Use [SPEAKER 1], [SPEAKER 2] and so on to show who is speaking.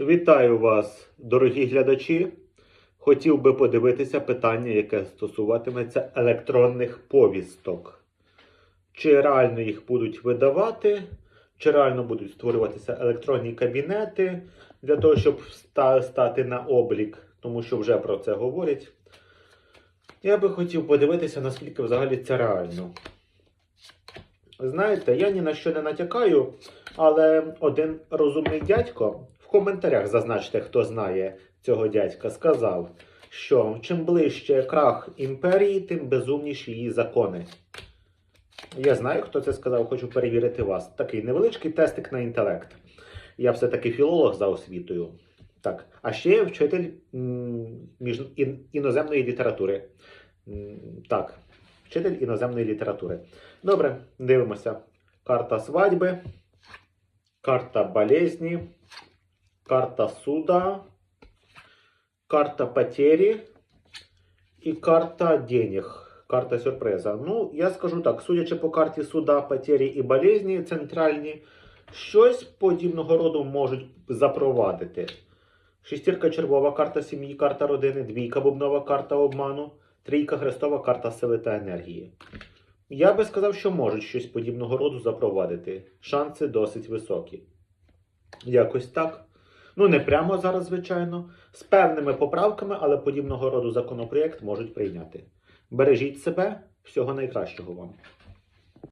[SPEAKER 1] Вітаю вас, дорогі глядачі. Хотів би подивитися питання, яке стосуватиметься електронних повісток. Чи реально їх будуть видавати, чи реально будуть створюватися електронні кабінети для того, щоб стати на облік, тому що вже про це говорять. Я би хотів подивитися, наскільки взагалі це реально. Знаєте, я ні на що не натякаю, але один розумний дядько коментарях зазначте, хто знає цього дядька, сказав, що чим ближче крах імперії, тим безумніші її закони. Я знаю, хто це сказав, хочу перевірити вас. Такий невеличкий тестик на інтелект. Я все-таки філолог за освітою. Так, а ще я вчитель між... іноземної літератури. Так, вчитель іноземної літератури. Добре, дивимося. Карта свадьби, карта болезни, карта суда, карта потери і карта денег. Карта сюрприза. Ну, я скажу так: судячи по карті суда, потері і болезні центральні, щось подібного роду можуть запровадити. Шестірка червова карта сім'ї, карта родини, двійка бубнова карта обману, трійка хрестова карта сили та енергії. Я би сказав, що можуть щось подібного роду запровадити. Шанси досить високі. Якось так. Ну, не прямо зараз, звичайно. З певними поправками, але подібного роду законопроєкт можуть прийняти. Бережіть себе, всього найкращого вам.